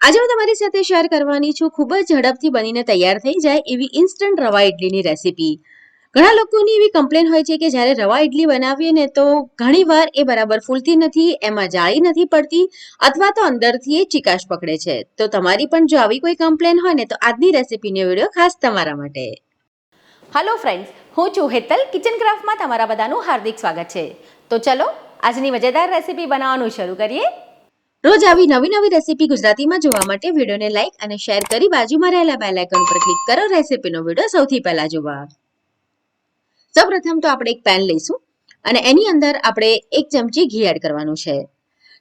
આજે હું તમારી સાથે શેર કરવાની છું. ખૂબ જ ઝડપથી બનીને તૈયાર થઈ જાય એવી ઇન્સ્ટન્ટ રવા ઇડલીની રેસીપી ઘણા લોકોની એવી કમ્પ્લેન હોય છે કે જ્યારે રવા ઇડલી બનાવીએ ને તો ઘણીવાર એ બરાબર ફૂલતી નથી, એમાં જાળી નથી પડતી અથવા તો અંદરથી એ ચિકાશ પકડે છે. તો તમારી પણ જો આવી કોઈ કમ્પ્લેન હોય ને તો આજની રેસીપીનો વીડિયો ખાસ તમારા માટે. હલો ફ્રેન્ડ્સ હું છું હેતલ. કિચન ક્રાફ્ટમાં તમારા બધાનું હાર્દિક સ્વાગત છે. તો ચલો, આજની મજેદાર રેસીપી બનાવવાનું શરૂ કરીએ. રોજ આવી નવી નવી રેસીપી ગુજરાતીમાં જોવા માટે વિડીયોને લાઈક અને શેર કરી બાજુમાં રહેલા બેલ આઇકન પર ક્લિક કરો. રેસીપીનો વીડિયો સૌથી પહેલા જોવા. સૌપ્રથમ તો આપણે એક પેન લઈશું અને એની અંદર આપણે એક ચમચી ઘી એડ કરવાનું છે.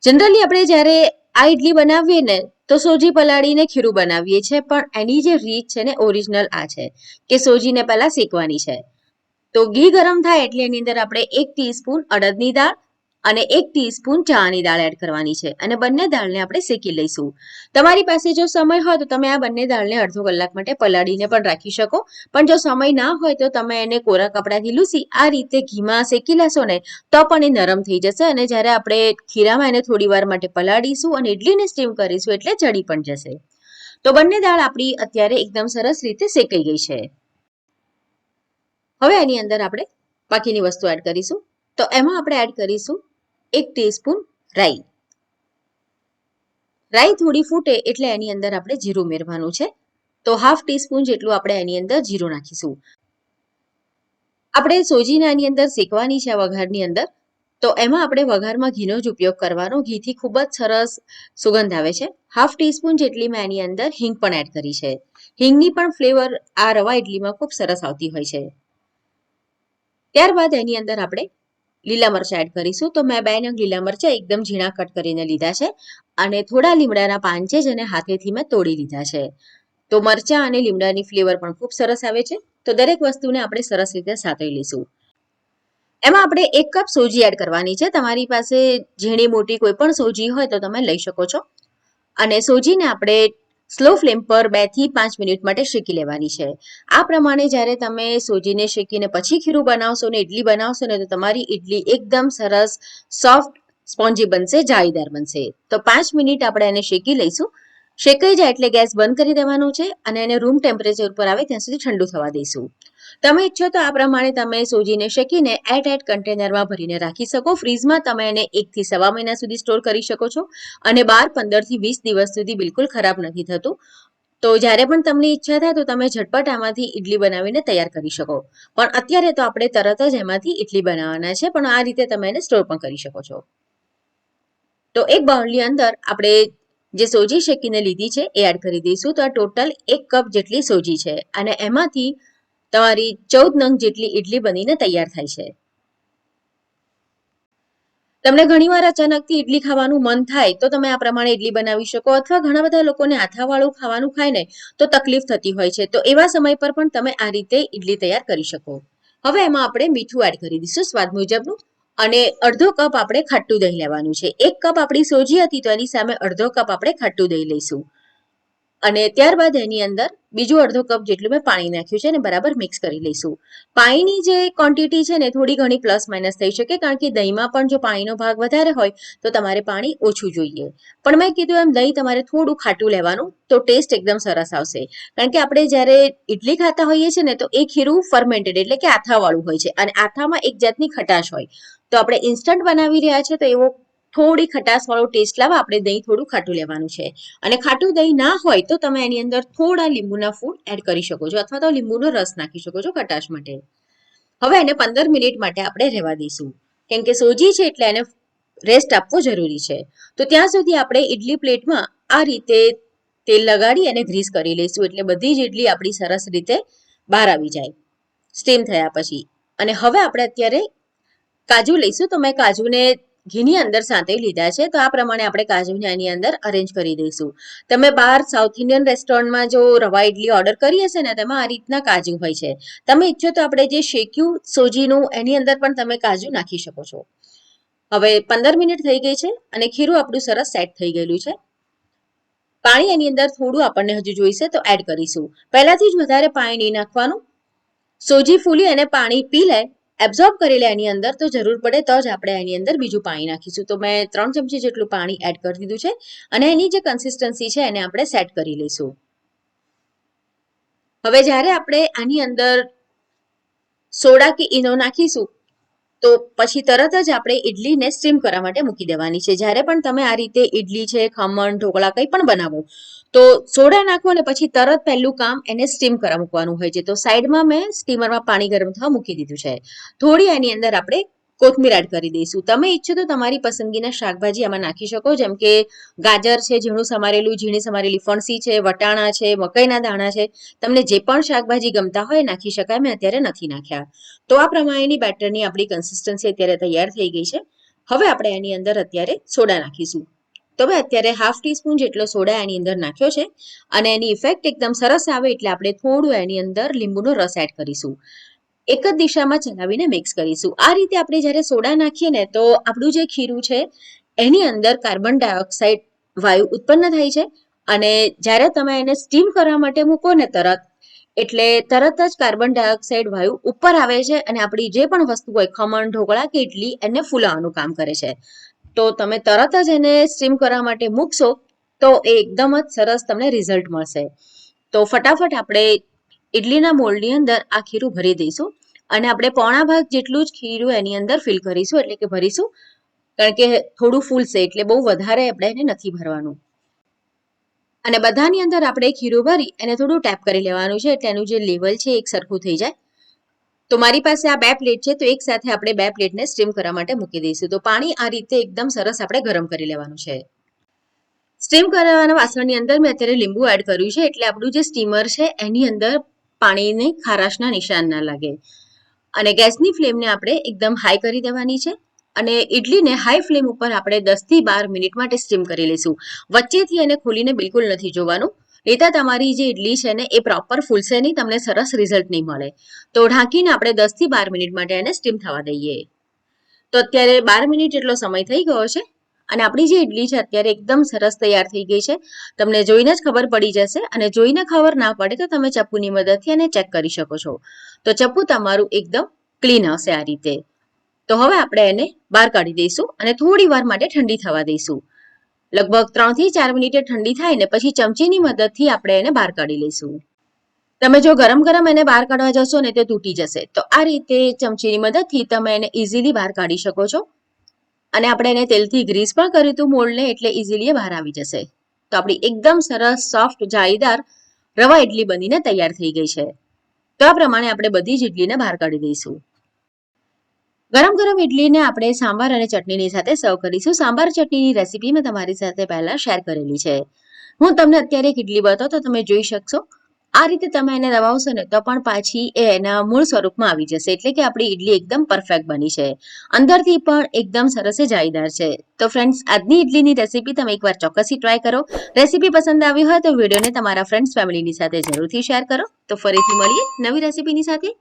જનરલી આપણે જ્યારે આ ઇડલી બનાવીએ ને તો સોજી પલાળીને ખીરું બનાવીએ છીએ, પણ એની જે રીત છે ને ઓરિજિનલ આ છે કે સોજીને પહેલા શેકવાની છે. તો ઘી ગરમ થાય એટલે એની અંદર આપણે એક ટીસ્પૂન અડદની દાળ અને એક ટીસ્પૂન ચણાની દાળ એડ કરવાની છે. અને બંને દાળને આપણે શેકી લઈશું. તમારી પાસે જો સમય હોય તો તમે આ બંને દાળને અડધો કલાક માટે પલાળીને પણ રાખી શકો. પણ જો સમય ના હોય તો તમે એને કોરા કપડાથી લૂસી આ રીતે ઘીમાં શેકી લેશો ને તો પણ એ નરમ થઈ જશે. અને જ્યારે આપણે ખીરામાં એને થોડી વાર માટે પલાળીશું અને ઇડલીને સ્ટીમ કરીશું એટલે ચડી પણ જશે. તો બંને દાળ આપણી અત્યારે એકદમ સરસ રીતે શેકાઈ ગઈ છે. હવે એની અંદર આપણે બાકીની વસ્તુ એડ કરીશું. તો એમાં આપણે એડ કરીશું એક ટીસ્પૂન રાઈ. રાઈ થોડી ફૂટે એટલે એની અંદર આપણે જીરું મેળવાનું છે. તો હાફ ટીસ્પૂન જેટલું આપણે એની અંદર જીરું નાખીશું. આપણે સોજીને આની અંદર શેકવાની છે વઘારની અંદર. તો એમાં આપણે વઘારમાં ઘીનો જ ઉપયોગ કરવાનો. ઘીથી ખૂબ જ સરસ સુગંધ આવે છે. હાફ ટીસ્પૂન જેટલી મેં એની અંદર હિંગ પણ એડ કરી છે. હિંગની પણ ફ્લેવર આ રવા ઇડલીમાં ખૂબ સરસ આવતી હોય છે. ત્યારબાદ એની અંદર આપણે લીલા મરચાં એડ કરીશું. તો મેં બે નંગ લીલા મરચાં એકદમ ઝીણા કટ કરીને લીધા છે અને થોડા લીમડાના પાન છે જેને હાથેથી મેં તોડી લીધા છે. તો મરચાં અને લીમડાની ફ્લેવર પણ ખૂબ સરસ આવે છે. તો દરેક વસ્તુને આપણે સરસ રીતે સાતળી લઈશું. એમાં આપણે એક કપ સોજી એડ કરવાની છે. તમારી પાસે ઝીણી મોટી કોઈ પણ સોજી હોય તો તમે લઈ શકો છો. અને સોજીને આપણે સ્લો ફ્લેમ પર બેથી પાંચ મિનિટ માટે શેકી લેવાની છે. આ પ્રમાણે જ્યારે તમે સોજીને શેકીને પછી ખીરું બનાવશો ને ઇડલી બનાવશો ને તો તમારી ઇડલી એકદમ સરસ સોફ્ટ સ્પોન્જી બનશે, જાળીદાર બનશે. તો પાંચ મિનિટ આપણે એને શેકી લઈશું. શેકાઈ જાય એટલે ગેસ બંધ કરી દેવાનું છે અને એને રૂમ ટેમ્પરેચર ઉપર આવે ત્યાં સુધી ઠંડુ થવા દઈશું. તમે ઈચ્છો તો આ પ્રમાણે તમે સોજીને શેકીને એટ એટ કન્ટેનરમાં ભરીને રાખી શકો. ફ્રીઝમાં તમે એને એકથી સવા મહિના સુધી સ્ટોર કરી શકો છો અને બાર, પંદરથી વીસ દિવસ સુધી બિલકુલ ખરાબ નથી થતું. તો જ્યારે પણ તમને ઈચ્છા થાય તો તમે ઝટપટ આમાંથી ઇડલી બનાવીને તૈયાર કરી શકો. પણ અત્યારે તો આપણે તરત જ એમાંથી ઇડલી બનાવવાના છે, પણ આ રીતે તમે એને સ્ટોર પણ કરી શકો છો. તો એક બાઉલની અંદર આપણે જે સોજી શેકીને લીધી છે એ એડ કરી દઈશું. તો આ ટોટલ એક કપ જેટલી સોજી છે અને એમાંથી તમારી ચૌદ નંગ જેટલી ઇડલી બનીને તૈયાર થાય છે. તમને ઘણીવાર અચાનકથી ઇડલી ખાવાનું મન થાય તો તમે આ પ્રમાણે ઇડલી બનાવી શકો અથવા ઘણા બધા લોકોને આથાવાળું ખાવાનું ખાય ને તો તકલીફ થતી હોય છે. તો એવા સમય પર પણ તમે આ રીતે ઇડલી તૈયાર કરી શકો. હવે એમાં આપણે મીઠું એડ કરી દઈશું સ્વાદ મુજબનું અને અડધો કપ આપણે ખાટું દહીં લેવાનું છે. એક કપ આપણી સોજી હતી તો એની સામે અડધો કપ આપણે ખાટું દહીં લઈશું. અને ત્યારબાદ એની અંદર બીજું અડધો કપ જેટલું મેં પાણી નાખ્યું છે અને બરાબર મિક્સ કરી લઈશું. પાણીની જે ક્વોન્ટિટી છે ને થોડી ઘણી પ્લસ માઇનસ થઈ શકે કારણ કે દહીંમાં પણ જો પાણીનો ભાગ વધારે હોય તો તમારે પાણી ઓછું જોઈએ. પણ મેં કીધું એમ દહીં તમારે થોડું ખાટું લેવાનું તો ટેસ્ટ એકદમ સરસ આવશે. કારણ કે આપણે જ્યારે ઇડલી ખાતા હોઈએ છીએ ને તો એ ખીરું ફર્મેન્ટેડ એટલે કે આથાવાળું હોય છે અને આથામાં એક જાતની ખટાશ હોય. તો આપણે ઇન્સ્ટન્ટ બનાવી રહ્યા છે તો એવો થોડી ખટાશ વાળો ટેસ્ટ લાવવા આપણે દહીં થોડું ખાટું લેવાનું છે. અને ખાટું દહીં ના હોય તો તમે એની અંદર થોડા લીંબુના ફૂડ એડ કરી શકો છો અથવા તો લીંબુનો રસ નાખી શકો છો ખટાશ માટે. હવે એને પંદર મિનિટ માટે આપણે રહેવા દઈશું. કેમ કે સોજી છે એટલે એને રેસ્ટ આપવો જરૂરી છે. તો ત્યાં સુધી આપણે ઇડલી પ્લેટમાં આ રીતે તેલ લગાડી અને ગ્રીસ કરી લઈશું એટલે બધી જ ઇડલી આપણી સરસ રીતે બહાર આવી જાય. સ્ટીમ થયા પછી. અને હવે આપણે અત્યારે કાજુ લઈશું. તો મેં કાજુને ઘીની અંદર સાથે લીધા છે, તો આ પ્રમાણે આપણે કાજુને આની અંદર અરેન્જ કરી દઈશું. તમે બહાર સાઉથ ઇન્ડિયન રેસ્ટોરન્ટમાં જો રવા ઇડલી ઓર્ડર કરી હશે ને, તેમાં આ રીતના કાજુ હોય છે. તમે ઈચ્છો તો આપણે જે શેક્યું સોજીનું એની અંદર પણ તમે કાજુ નાખી શકો છો. હવે પંદર મિનિટ થઈ ગઈ છે અને ખીરું આપણું સરસ સેટ થઈ ગયેલું છે. પાણી એની અંદર થોડું આપણને હજુ જોઈશે તો એડ કરીશું. પહેલાથી જ વધારે પાણી નહીં નાખવાનું. સોજી ફૂલી અને પાણી પી લે એબ્ઝોર્બ કરી લે એની અંદર તો જરૂર પડે તો જ આપણે એની અંદર બીજું પાણી નાખીશું. તો મેં ત્રણ ચમચી જેટલું પાણી એડ કરી દીધું છે અને એની જે કન્સિસ્ટન્સી છે એને આપણે સેટ કરી લઈશું. હવે જ્યારે આપણે આની અંદર સોડા કે ઈનો નાખીશું તો પછી તરત જ આપણે ઇડલીને સ્ટીમ કરવા માટે મૂકી દેવાની છે. જ્યારે પણ તમે આ રીતે ઇડલી છે, ખમણ, ઢોકળા કંઈ પણ બનાવો, તો સોડા નાખો અને પછી તરત પહેલું કામ એને સ્ટીમ કરવા મૂકવાનું હોય છે. તો સાઈડમાં મેં સ્ટીમરમાં પાણી ગરમ થવા મૂકી દીધું છે. થોડી એની અંદર આપણે કોથમીર એડ કરી દઈશું. તમે ઈચ્છો તો તમારી પસંદગીના શાકભાજી આમાં નાખી શકો, જેમ કે ગાજર છે, ઝીણું સમારેલું, ઝીણી સમારેલી ફણસી છે, વટાણા છે, મકાઈના દાણા છે. તમને જે પણ શાકભાજી ગમતા હોય નાખી શકાય, મેં અત્યારે નથી નાખ્યા. તો આ પ્રમાણેની બેટરની આપણી કન્સિસ્ટન્સી અત્યારે તૈયાર થઈ ગઈ છે. હવે આપણે એની અંદર અત્યારે સોડા નાખીશું. તો મેં અત્યારે હાફ ટીસ્પૂન જેટલો સોડા એની અંદર નાખ્યો છે. અને એની ઇફેક્ટ એકદમ સરસ આવે એટલે આપણે થોડું એની અંદર લીંબુનો રસ એડ કરીશું. એક જ દિશામાં ચલાવીને મિક્સ કરીશું. આ રીતે આપણે જ્યારે સોડા નાખીએ ને તો આપણું જે ખીરું છે, એની અંદર કાર્બન ડાયોક્સાઇડ વાયુ ઉત્પન્ન થાય છે અને જ્યારે તમે એને સ્ટીમ કરવા માટે મૂકો ને તરત, એટલે તરત જ કાર્બન ડાયોક્સાઇડ વાયુ ઉપર આવે છે અને આપણી જે પણ વસ્તુ હોય, ખમણ, ઢોકળા કે ઇડલી એને ફૂલાવાનું કામ કરે છે. તો તમે તરત જ એને સ્ટીમ કરવા માટે મૂકશો તો એ એકદમ જ સરસ તમને રિઝલ્ટ મળશે. તો ફટાફટ આપણે ઇડલીના મોલ્ડની અંદર આ ખીરું ભરી દઈશું. અને આપણે પોણા ભાગ જેટલું જ ખીરું એની અંદર ફિલ કરીશું, એટલે કે ભરીશું. કારણ કે થોડું ફૂલશે એટલે બહુ વધારે આપણે એને નથી ભરવાનું. અને બધાની અંદર આપણે ખીરું ભરી, એને થોડું ટેપ કરી લેવાનું છે, એટલે એનું જે લેવલ છે એક સરખું થઈ જાય. તો મારી પાસે આ બે પ્લેટ છે, તો એક સાથે આપણે બે પ્લેટને સ્ટીમ કરવા માટે મૂકી દઈશું. તો પાણી આ રીતે એકદમ સરસ આપણે ગરમ કરી લેવાનું છે. સ્ટીમ કરવાના વાસણની અંદર મેં અત્યારે લીંબુ એડ કર્યું છે, એટલે આપણું જે સ્ટીમર છે, એની અંદર પાણીને ખારાશના નિશાન ના લાગે. અને ગેસની ફ્લેમને આપણે એકદમ હાઈ કરી દેવાની છે અને ઇડલીને હાઈ ફ્લેમ ઉપર આપણે દસથી બાર મિનિટ માટે સ્ટીમ કરી લઈશું. વચ્ચેથી એને ખોલીને બિલકુલ નથી જોવાનું. નહીતર તમારી જે ઇડલી છે ને, એ પ્રોપર ફૂલશે નહીં, તમને સરસ રિઝલ્ટ નહીં મળે. તો ઢાંકીને આપણે દસથી બાર મિનિટ માટે એને સ્ટીમ થવા દઈએ. તો અત્યારે બાર મિનિટ જેટલો સમય થઈ ગયો છે. અને આપણી જે ઇડલી છે અત્યારે એકદમ સરસ તૈયાર થઈ ગઈ છે. તમને જોઈને જ ખબર પડી જશે અને જોઈને ખબર ના પડે તો તમે ચપ્પુની મદદથી એને ચેક કરી શકો છો. તો ચપ્પુ તમારું એકદમ ક્લીન હશે આ રીતે. તો હવે આપણે એને બહાર કાઢી દઈશું અને થોડી વાર માટે ઠંડી થવા દઈશું. લગભગ ત્રણથી ચાર મિનિટે ઠંડી થાય ને પછી ચમચીની મદદથી આપણે એને બહાર કાઢી લઈશું. તમે જો ગરમ ગરમ એને બહાર કાઢવા જશો ને તે તૂટી જશે. તો આ રીતે ચમચીની મદદથી તમે એને ઇઝીલી બહાર કાઢી શકો છો. અને આપણે એને તેલથી ગ્રીસ પણ કર્યું હતું એટલે ઇઝીલી બહાર આવી જશે. તો આપણી એકદમ સરસ સોફ્ટ જાળીદાર રવા ઇડલી બનીને તૈયાર થઈ ગઈ છે. તો આ પ્રમાણે આપણે બધી જ ઇડલીને બહાર કાઢી દઈશું. ગરમ ગરમ ઇડલીને આપણે સાંભાર અને ચટણીની સાથે સર્વ કરીશું. સાંભાર ચટણીની રેસીપી મેં તમારી સાથે પહેલા શેર કરેલી છે. હું તમને અત્યારે એક ઇડલી બતાવું તો તમે જોઈ શકશો. આ રીતે તમે એને દબાવશો ને તો પણ પાછી એ એના મૂળ સ્વરૂપમાં આવી જશે. એટલે કે આપણી ઇડલી એકદમ પરફેક્ટ બની છે. અંદરથી પણ એકદમ સરસ જાળીદાર છે. તો ફ્રેન્ડ્સ આજની ઇડલીની રેસીપી તમે એકવાર ચોક્કસથી ટ્રાય કરો. રેસીપી પસંદ આવી હોય તો વિડીયોને તમારા ફ્રેન્ડ્સ ફેમિલીની સાથે જરૂરથી શેર કરો. તો ફરીથી મળીએ નવી રેસીપીની સાથે.